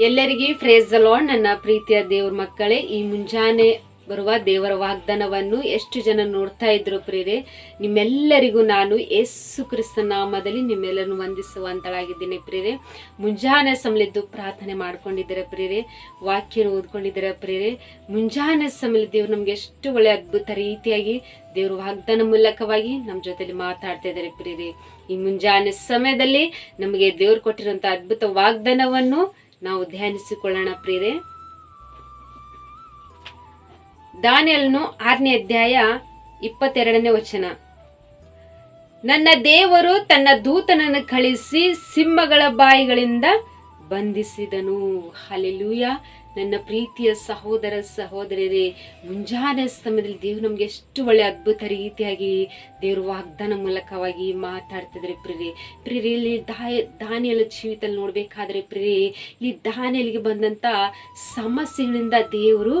ಎಲ್ಲರಿಗೆ phrase lord ನನ್ನ ಪ್ರೀತಿಯ ದೇವ್ರ ಮಕ್ಕಳೇ, ಈ ಮುಂಜಾನೆ ಬರುವ ದೇವರ ವಾಗ್ದಾನವನ್ನು ಎಷ್ಟು ಜನ ನೋಡ್ತಾ ಇದ್ರು ಪ್ರೇರೆ ನಿಮ್ಮೆಲ್ಲರಿಗೂ ನಾನು ಯೇಸು ಕ್ರಿಸ್ತ ನಾಮದಲ್ಲಿ ನಿಮ್ಮೆಲ್ಲರನ್ನು ವಂದಿಸುವಂತಳಾಗಿದ್ದೀನಿ ಪ್ರೇರೆ ಮುಂಜಾನೆ ಸಮಲಿದ್ದು ಪ್ರಾರ್ಥನೆ ಮಾಡ್ಕೊಂಡಿದ್ದೀರ ಪ್ರೇರೆ ವಾಕ್ಯ ಓದ್ಕೊಂಡಿದ್ದೀರ ಪ್ರೇರೆ ಮುಂಜಾನೆ ಸಮಲಿ ದೇವ್ರು ನಮ್ಗೆ ಎಷ್ಟು ಒಳ್ಳೆ ಅದ್ಭುತ ರೀತಿಯಾಗಿ ದೇವ್ರ ವಾಗ್ದಾನ ಮೂಲಕವಾಗಿ ನಮ್ಮ ಜೊತೆಲಿ ಮಾತಾಡ್ತಾ ಇದ್ದಾರೆ ಪ್ರೇರೆ ಈ ಮುಂಜಾನೆ ಸಮಯದಲ್ಲಿ ನಮಗೆ ದೇವ್ರು ಕೊಟ್ಟಿರುವಂತ ಅದ್ಭುತ ವಾಗ್ದಾನವನ್ನು ನಾವು ಧ್ಯಾನಿಸಿಕೊಳ್ಳೋಣ ಪ್ರಿಯರೇ. ದಾನಿಯಲ್ನು ಆರನೇ ಅಧ್ಯಾಯ ಇಪ್ಪತ್ತೆರಡನೇ ವಚನ. ನನ್ನ ದೇವರು ತನ್ನ ದೂತನನ್ನು ಕಳಿಸಿ ಸಿಂಹಗಳ ಬಾಯಿಗಳಿಂದ ಬಂಧಿಸಿದನು. ಹಲೆಲೂಯ ನನ್ನ ಪ್ರೀತಿಯ ಸಹೋದರ ಸಹೋದರರೇ, ಮುಂಜಾನೆ ಸಮಯದಲ್ಲಿ ದೇವ್ರು ನಮ್ಗೆ ಎಷ್ಟು ಒಳ್ಳೆ ಅದ್ಭುತ ರೀತಿಯಾಗಿ ದೇವ್ರ ವಾಗ್ದಾನ ಮೂಲಕವಾಗಿ ಮಾತಾಡ್ತಿದ್ರೆ ಪ್ರಿರಿ ಪ್ರಿರಿ ಇಲ್ಲಿ ದಾಯ ದಾನಿಯಲ್ಲ ಜೀವಿತದಲ್ಲಿ ನೋಡ್ಬೇಕಾದ್ರೆ ಪ್ರಿರಿ ಈ ದಾನಿಯಲ್ಲಿಗೆ ಬಂದಂತ ಸಮಸ್ಯೆಗಳಿಂದ ದೇವರು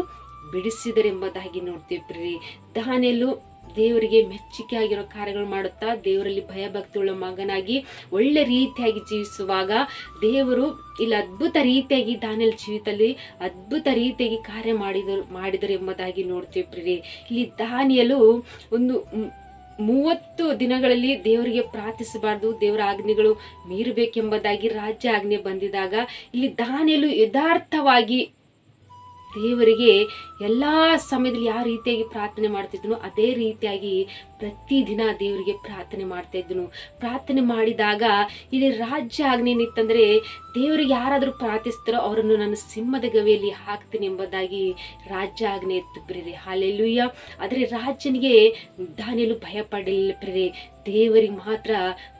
ಬಿಡಿಸಿದರೆಂಬುದಾಗಿ ನೋಡ್ತೀವಿ ಪ್ರಿರಿ ದಾನಿಯಲು ದೇವರಿಗೆ ಮೆಚ್ಚುಗೆ ಆಗಿರೋ ಕಾರ್ಯಗಳು ಮಾಡುತ್ತಾ ದೇವರಲ್ಲಿ ಭಯಭಕ್ತಿಯುಳ್ಳ ಮಗನಾಗಿ ಒಳ್ಳೆ ರೀತಿಯಾಗಿ ಜೀವಿಸುವಾಗ ದೇವರು ಇಲ್ಲಿ ಅದ್ಭುತ ರೀತಿಯಾಗಿ ದಾನಿಯಲ್ ಜೀವಿತದಲ್ಲಿ ಅದ್ಭುತ ರೀತಿಯಾಗಿ ಕಾರ್ಯ ಮಾಡಿದರು ಮಾಡಿದರು ಎಂಬುದಾಗಿ ನೋಡ್ತೀವಿ ಪ್ರೀ ಇಲ್ಲಿ ದಾನಿಯಲು ಒಂದು ಮೂವತ್ತು ದಿನಗಳಲ್ಲಿ ದೇವರಿಗೆ ಪ್ರಾರ್ಥಿಸಬಾರ್ದು, ದೇವರ ಆಜ್ಞೆಗಳು ಮೀರಬೇಕೆಂಬುದಾಗಿ ರಾಜ್ಯ ಆಜ್ಞೆ ಬಂದಿದಾಗ ಇಲ್ಲಿ ದಾನಿಯಲು ಯಥಾರ್ಥವಾಗಿ ದೇವರಿಗೆ ಎಲ್ಲ ಸಮಯದಲ್ಲಿ ಯಾವ ರೀತಿಯಾಗಿ ಪ್ರಾರ್ಥನೆ ಮಾಡ್ತಿದ್ನು ಅದೇ ರೀತಿಯಾಗಿ ಪ್ರತಿದಿನ ದೇವರಿಗೆ ಪ್ರಾರ್ಥನೆ ಮಾಡ್ತಾ ಇದ್ದನು. ಪ್ರಾರ್ಥನೆ ಮಾಡಿದಾಗ ಇಲ್ಲಿ ರಾಜ್ಯ ಆಜ್ಞೆ ಏನಿತ್ತಂದ್ರೆ ದೇವರಿಗೆ ಯಾರಾದರೂ ಪ್ರಾರ್ಥಿಸ್ತಾರೋ ಅವರನ್ನು ನಾನು ಸಿಂಹದ ಗವಿಯಲ್ಲಿ ಹಾಕ್ತೀನಿ ಎಂಬುದಾಗಿ ರಾಜ್ಯ ಆಗ್ನೆ ಇತ್ತು ಪ್ರೇರೆ ಹಾಲೆಲ್ಲೂಯ್ಯ ಆದರೆ ರಾಜನಿಗೆ ದಾನಿಯಲು ಭಯ ಪಡಲಿಲ್ಲ ಪ್ರೇರೆ ದೇವರಿಗೆ ಮಾತ್ರ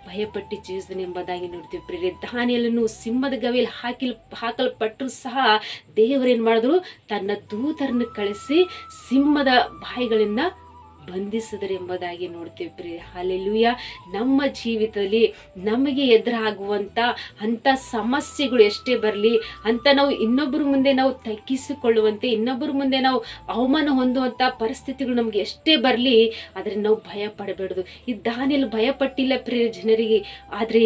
ಭಯಪಟ್ಟು ಜೀವಿಸಿದನು ಎಂಬುದಾಗಿ ನೋಡ್ತೀವಿ ಪ್ರೇರೆ ದಾನಿಯಲನ್ನು ಸಿಂಹದ ಗವಿಯಲ್ಲಿ ಹಾಕಿಲ್ ಹಾಕಲ್ಪಟ್ಟರು ಸಹ ದೇವರೇನು ಮಾಡಿದ್ರು? ತನ್ನ ದೂತರನ್ನು ಕಳಿಸಿ ಸಿಂಹದ ಬಾಯಿಗಳಿಂದ ಬಂಧಿಸಿದರು ಎಂಬುದಾಗಿ ನೋಡ್ತೀವಿ ಪ್ರಿಯ. ಹಾಲೆಲುಯ್ಯ ನಮ್ಮ ಜೀವಿತದಲ್ಲಿ ನಮಗೆ ಎದುರಾಗುವಂಥ ಅಂಥ ಸಮಸ್ಯೆಗಳು ಎಷ್ಟೇ ಬರಲಿ, ಅಂತ ನಾವು ಇನ್ನೊಬ್ಬರ ಮುಂದೆ ನಾವು ತಗ್ಗಿಸಿಕೊಳ್ಳುವಂತೆ, ಇನ್ನೊಬ್ಬರ ಮುಂದೆ ನಾವು ಅವಮಾನ ಹೊಂದುವಂಥ ಪರಿಸ್ಥಿತಿಗಳು ನಮಗೆ ಎಷ್ಟೇ ಬರಲಿ, ಆದರೆ ನಾವು ಭಯ ಪಡಬೇಡದು ಈ ದಾನಿಯಲ್ಲಿ ಭಯಪಟ್ಟಿಲ್ಲ ಪ್ರಿಯ ಜನರಿಗೆ, ಆದರೆ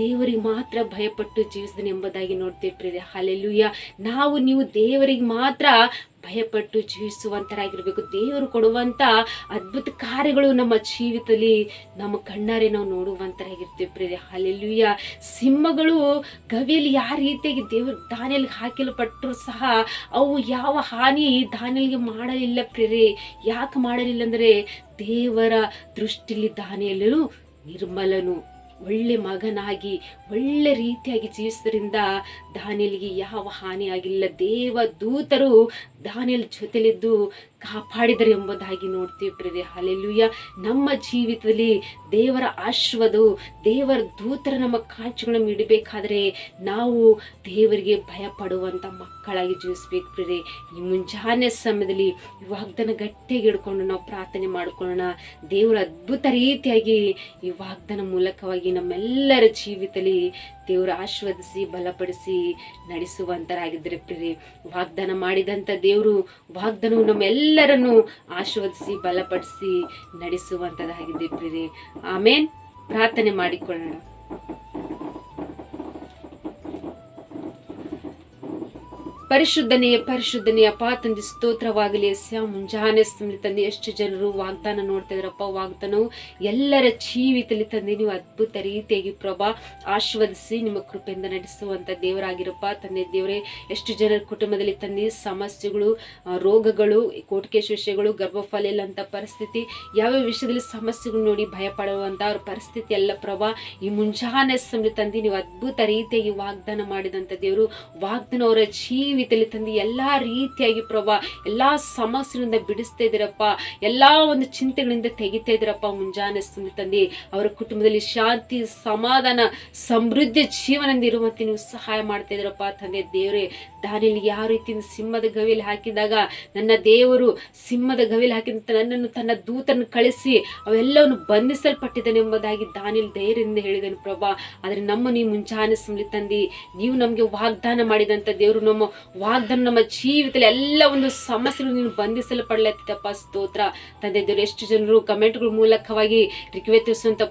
ದೇವರಿಗೆ ಮಾತ್ರ ಭಯಪಟ್ಟು ಜೀವಿಸಿದನು ಎಂಬುದಾಗಿ ನೋಡ್ತೀವಿ ಪ್ರಿಯ. ಹಾಲೆಲುಯ್ಯ ನಾವು ನೀವು ದೇವರಿಗೆ ಮಾತ್ರ ಭಯಪಟ್ಟು ಜೀವಿಸುವಂತರಾಗಿರ್ಬೇಕು. ದೇವರು ಕೊಡುವಂತ ಅದ್ಭುತ ಕಾರ್ಯಗಳು ನಮ್ಮ ಜೀವಿತದಲ್ಲಿ ನಮ್ಮ ಕಣ್ಣಾರೆ ನಾವು ನೋಡುವಂತರಾಗಿರ್ತೀವಿ ಪ್ರಿಯ ಅಲ್ಲೆಲ್ಲೂಯ್ಯ ಸಿಂಹಗಳು ಗವಿಯಲ್ಲಿ ಯಾವ ರೀತಿಯಾಗಿ ದೇವ್ರ ದಾನಿಯಲ್ಲಿ ಹಾಕಲ್ಪಟ್ಟರು ಸಹ ಅವು ಯಾವ ಹಾನಿ ದಾನಿಯಲ್ಗೆ ಮಾಡಲಿಲ್ಲ ಪ್ರೇರೆ ಯಾಕೆ ಮಾಡಲಿಲ್ಲ ಅಂದರೆ ದೇವರ ದೃಷ್ಟಿಲಿ ದಾನಿಯಲ್ಲೂ ನಿರ್ಮಲನು. ಒಳ್ಳೆ ಮಗನಾಗಿ, ಒಳ್ಳೆ ರೀತಿಯಾಗಿ ಜೀವಿಸೋದ್ರಿಂದ ದಾನಿಲ್ಗೆ ಯಾವ ಹಾನಿಯಾಗಿಲ್ಲ. ದೇವ ದೂತರು ದಾನಿಯಲ್ ಜೊತೆಲಿದ್ದು ಕಾಪಾಡಿದರು ಎಂಬುದಾಗಿ ನೋಡ್ತೀವಿ ಪ್ರೇರಿ ಹಾಲೆಲ್ಲೂಯ್ಯ ನಮ್ಮ ಜೀವಿತದಲ್ಲಿ ದೇವರ ಆಶ್ವದು ದೇವರ ದೂತರ ನಮ್ಮ ಕಾಂಚುಗಳನ್ನು ಇಡಬೇಕಾದ್ರೆ ನಾವು ದೇವರಿಗೆ ಭಯ ಪಡುವಂಥ ಮಕ್ಕಳಾಗಿ ಜೀವಿಸ್ಬೇಕು ಪ್ರೇರಿ ಈ ಮುಂಜಾನೆ ಸಮಯದಲ್ಲಿ ಈ ವಾಗ್ದಾನ ಗಟ್ಟಿಯಾಗಿ ಹಿಡ್ಕೊಂಡು ನಾವು ಪ್ರಾರ್ಥನೆ ಮಾಡಿಕೊಳ್ಳೋಣ. ದೇವರ ಅದ್ಭುತ ರೀತಿಯಾಗಿ ಈ ವಾಗ್ದಾನ ಮೂಲಕವಾಗಿ ನಮ್ಮೆಲ್ಲರ ಜೀವಿತಲಿ ದೇವರು ಆಶೀರ್ವದಿಸಿ, ಬಲಪಡಿಸಿ ನಡೆಸುವಂತರಾಗಿದ್ದರೆ ಪ್ರಿಯರೇ, ವಾಗ್ದಾನ ಮಾಡಿದಂಥ ದೇವರು ವಾಗ್ದಾನವು ನಮ್ಮೆಲ್ಲರನ್ನು ಆಶೀರ್ವದಿಸಿ, ಬಲಪಡಿಸಿ ನಡೆಸುವಂಥದ್ದಾಗಿದೆ ಪ್ರಿಯರೇ. ಆಮೇನ್. ಪ್ರಾರ್ಥನೆ ಮಾಡಿಕೊಳ್ಳೋಣ. ಪರಿಶುದ್ಧನೆಯ ಪರಿಶುದ್ಧನೆಯ ಅಪ್ಪ ತಂದೆ ಸ್ತೋತ್ರವಾಗಲಿ ಎಸ್ ಮುಂಜಾನೆ ಸಮಯ ತಂದೆ ಎಷ್ಟು ಜನರು ವಾಗ್ದಾನ ನೋಡ್ತಾ ಇದ್ರಪ್ಪ, ವಾಗ್ದಾನವು ಎಲ್ಲರ ಜೀವಿತದಲ್ಲಿ ತಂದೆ ನೀವು ಅದ್ಭುತ ರೀತಿಯಾಗಿ ಪ್ರಭಾ ಆಶೀರ್ವದಿಸಿ ನಿಮ್ಮ ಕೃಪೆಯಿಂದ ನಡೆಸುವಂಥ ದೇವರಾಗಿರಪ್ಪ. ತಂದೆ ದೇವರೇ, ಎಷ್ಟು ಜನರ ಕುಟುಂಬದಲ್ಲಿ ತಂದೆ ಸಮಸ್ಯೆಗಳು ರೋಗಗಳು ಕೋಟಿಕೇಶ ವಿಷಯಗಳು, ಗರ್ಭಫಲ ಇಲ್ಲಂತ ಪರಿಸ್ಥಿತಿ ಯಾವ ವಿಷಯದಲ್ಲಿ ಸಮಸ್ಯೆಗಳು ನೋಡಿ ಭಯ ಪಡುವಂತ ಅವ್ರ ಪರಿಸ್ಥಿತಿ ಎಲ್ಲ ಪ್ರಭಾ ಈ ಮುಂಜಾನೆ ತಂದೆ ನೀವು ಅದ್ಭುತ ರೀತಿಯಾಗಿ ವಾಗ್ದಾನ ಮಾಡಿದಂಥ ದೇವರು, ವಾಗ್ದಾನ ಅವರ ಜೀವಿತದಲ್ಲಿ ತಂದು ಎಲ್ಲಾ ರೀತಿಯಾಗಿ ಪ್ರಭಾ, ಎಲ್ಲಾ ಸಮಸ್ಯೆಗಳಿಂದ ಬಿಡಿಸ್ತಾ ಇದ್ದೀರಪ್ಪ. ಎಲ್ಲಾ ಒಂದು ಚಿಂತೆಗಳಿಂದ ತೆಗಿತಾ ಇದ್ದೀರಪ್ಪ ಮುಂಜಾನೆ ತಂದೆ. ಅವರ ಕುಟುಂಬದಲ್ಲಿ ಶಾಂತಿ, ಸಮಾಧಾನ, ಸಮೃದ್ಧಿ ಜೀವನದಿಂದ ಇರುವಂತೆ ನೀವು ಸಹಾಯ ಮಾಡ್ತಾ ಇದ್ದೀರಪ್ಪ ತಂದೆ. ದೇವರೇ, ದಾನಿಯಲ್ಲಿ ಯಾವ ರೀತಿ ಸಿಂಹದ ಗವಿಯಲ್ಲಿ ಹಾಕಿದಾಗ ನನ್ನ ದೇವರು ಸಿಂಹದ ಗವಿಯಲ್ಲಿ ಹಾಕಿದಂತ ನನ್ನನ್ನು ತನ್ನ ದೂತನ್ನು ಕಳಿಸಿ ಅವೆಲ್ಲವನ್ನು ಬಂಧಿಸಲ್ಪಟ್ಟಿದ್ದಾನೆ ಎಂಬುದಾಗಿ ದಾನಿಲ್ ಧೈರ್ಯದಿಂದ ಹೇಳಿದನು ಪ್ರಭಾ. ಆದರೆ ನಮ್ಮ ನೀವು ಮುಂಜಾನೆ ಸುಮ್ಲಿ ತಂದಿ. ನೀವು ನಮಗೆ ವಾಗ್ದಾನ ಮಾಡಿದಂಥ ದೇವರು ನಮ್ಮ ವಾಗ್ದಾನ ನಮ್ಮ ಜೀವಿತದಲ್ಲಿ ಎಲ್ಲ ಒಂದು ಸಮಸ್ಯೆಗಳು ನೀನು ಬಂಧಿಸಲ್ಪಡ್ಲತ್ತಿದ್ದಪ್ಪ ಸ್ತೋತ್ರ. ತಂದೆ ದೇವರು, ಎಷ್ಟು ಜನರು ಕಮೆಂಟ್ಗಳ ಮೂಲಕವಾಗಿ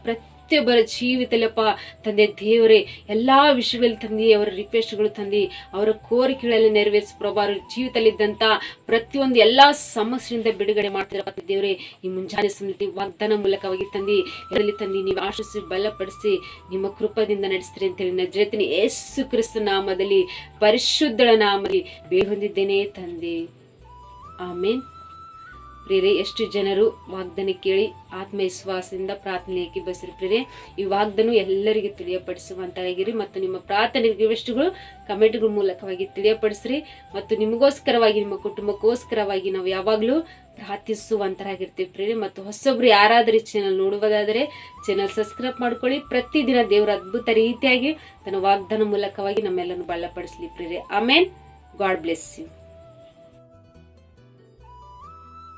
ಪ್ರತಿ ಪ್ರತಿಯೊಬ್ಬರ ಜೀವಿತಲ್ಲಪ್ಪ. ತಂದೆ ದೇವರೇ, ಎಲ್ಲಾ ವಿಷಯಗಳಲ್ಲಿ ತಂದೆ ಅವರ ರಿಕ್ವೆಸ್ಟ್ಗಳು ತಂದೆ ಅವರ ಕೋರಿಕೆಗಳಲ್ಲಿ ನೆರವೇರಿಸಿ ಪ್ರಭು ಅವರ ಜೀವಿತದಲ್ಲಿದ್ದಂತ ಪ್ರತಿಯೊಂದು ಎಲ್ಲಾ ಸಮಸ್ಯೆಯಿಂದ ಬಿಡುಗಡೆ ಮಾಡ್ತಿರಪ್ಪ ದೇವರೇ. ಈ ಮುಂಜಾನೆ ಸಮಿತಿ ವಾಗ್ದಾನ ಮೂಲಕವಾಗಿ ತಂದಿ ಇದರಲ್ಲಿ ತಂದಿ ನೀವು ಆಶಿಸಿ ಬಲಪಡಿಸಿ, ನಿಮ್ಮ ಕೃಪದಿಂದ ನಡೆಸ್ತೀರಿ ಅಂತೇಳಿ ನಜರತಿನಿ ಯೇಸು ಕ್ರಿಸ್ತ ನಾಮದಲ್ಲಿ, ಪರಿಶುದ್ಧಳ ನಾಮದಲ್ಲಿ ಬೇಹೊಂದಿದ್ದೇನೆ ಹೊಂದಿದ್ದೇನೆ ತಂದೆ. ಆಮೇನ್. ಪ್ರೇರೆ ಎಷ್ಟು ಜನರು ವಾಗ್ದಾನ ಕೇಳಿ ಆತ್ಮವಿಶ್ವಾಸದಿಂದ ಪ್ರಾರ್ಥನೆಯಾಗಿ ಬಸಿರಿ ಪ್ರೇರೆ ಈ ವಾಗ್ದಾನ ಎಲ್ಲರಿಗೂ ತಿಳಿಯಪಡಿಸುವಂತಾಗಿರಿ ಮತ್ತು ನಿಮ್ಮ ಪ್ರಾರ್ಥನೆ ರಿಕ್ವೆಸ್ಟ್ಗಳು ಕಮೆಂಟ್ಗಳ ಮೂಲಕವಾಗಿ ತಿಳಿಯಪಡಿಸ್ರಿ ಮತ್ತು ನಿಮಗೋಸ್ಕರವಾಗಿ, ನಿಮ್ಮ ಕುಟುಂಬಕ್ಕೋಸ್ಕರವಾಗಿ ನಾವು ಯಾವಾಗಲೂ ಪ್ರಾರ್ಥಿಸುವಂತರಾಗಿರ್ತೀವಿ ಪ್ರೇರೆ ಮತ್ತು ಹೊಸೊಬ್ರು ಯಾರಾದರೂ ಚಾನಲ್ ನೋಡುವುದಾದರೆ ಚಾನಲ್ ಸಬ್ಸ್ಕ್ರೈಬ್ ಮಾಡ್ಕೊಳ್ಳಿ. ಪ್ರತಿದಿನ ದೇವರ ಅದ್ಭುತ ರೀತಿಯಾಗಿ ತನ್ನ ವಾಗ್ದಾನ ಮೂಲಕವಾಗಿ ನಮ್ಮೆಲ್ಲರನ್ನು ಬಲಪಡಿಸಲಿ ಪ್ರೇರೆ ಆಮೇನ್ ಗಾಡ್ ಬ್ಲೆಸ್ ಯು